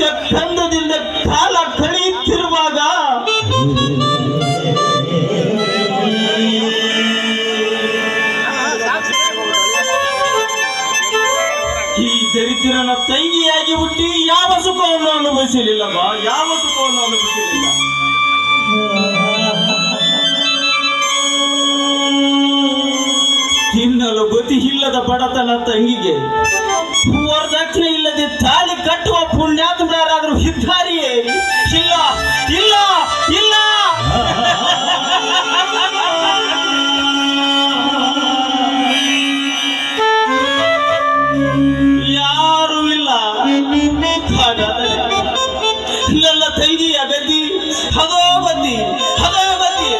ಪಂಚಕಂದದಿಂದ ಕಾಲ ಕಳೆಯುತ್ತಿರುವಾಗ ಈ ತಂಗಿಯಾಗಿ ಹುಟ್ಟಿ ಯಾವ ಸುಖವನ್ನು ಅನುಭವಿಸಲಿಲ್ಲ ಬಾ ಯಾವ ಸುಖವನ್ನು ಅನುಭವಿಸಲಿಲ್ಲ? ತಿನ್ನಲು ಗತಿ ಇಲ್ಲದ ಬಡತನ ತಂಗಿಗೆ. ವರದಕ್ಷಿಣೆ ಇಲ್ಲದೆ ತಾಳಿ ಕಟ್ಟುವ ಪುಣ್ಯಾತ್ಮರಾದರೂ ಇದ್ದಾರಿಯೇ ಇಲ್ಲ ಇಲ್ಲ ಇಲ್ಲ. ಯಾರು ಇಲ್ಲ. ಹಾಗಾದರೆ ನನ್ನ ತಂಗಿಯ ಗತಿ ಹದೋ ಬದ್ದಿ ಹದೋ ಗತಿ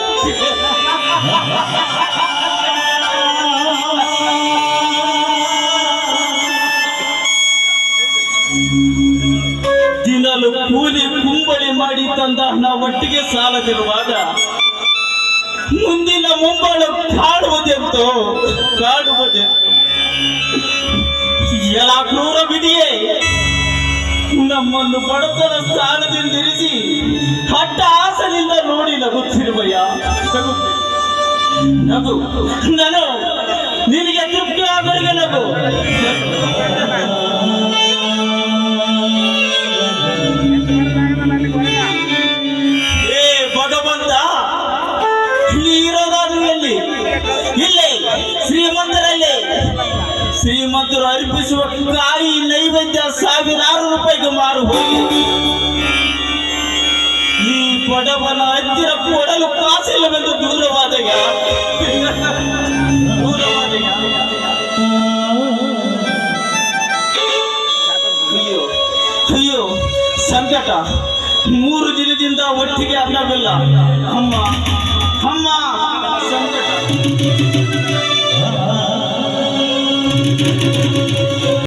ದಿನಲು ಕೂಲಿ ಕುಂಬಳಿ ಮಾಡಿ ತಂದ ಹಣ ಒಟ್ಟಿಗೆ ಸಾಲದಿರುವಾಗ ಮುಂದಿನ ಮುಂಬಳ ಕಾಡುವುದೆಂತೋ ಕಾಡುವುದೆಂತೋ. ಎಲ್ಲ ಕ್ರೂರ ಬಿಡಿಯೇ ನಮ್ಮನ್ನು ಬಡತನ ಸ್ಥಾನದಿಂದ ಇರಿಸಿ ಹಟ್ಟ ಆಸನಿಂದ ನೋಡಿ ನಗುತ್ತಿರುವಯ್ಯ ನಗುತ್ತಿರು. ನಗು. ನಾನು ನಿನಗೆ ತೃಪ್ತಿ ಆಗೋರಿಗೆ ನಗು. ಶ್ರೀಮಂತರು ಅರ್ಪಿಸುವ ಕಾಯಿ ನೈವೇದ್ಯ ಸಾವಿರಾರು ರೂಪಾಯಿಗೆ ಮಾರು ಹೋಗಿ. ಈ ಪಡವನ ಹತ್ತಿರ ಕೊಡಲು ಕಾಸಿಲ್ಲವೆಂದು ದೂರವಾದ ಅಯ್ಯೋ ಸಂಕಟ. ಮೂರು ದಿನದಿಂದ ಒಟ್ಟಿಗೆ ಅನ್ನವಿಲ್ಲ ಅಮ್ಮ ಅಮ್ಮ, ಸಂಕಟ.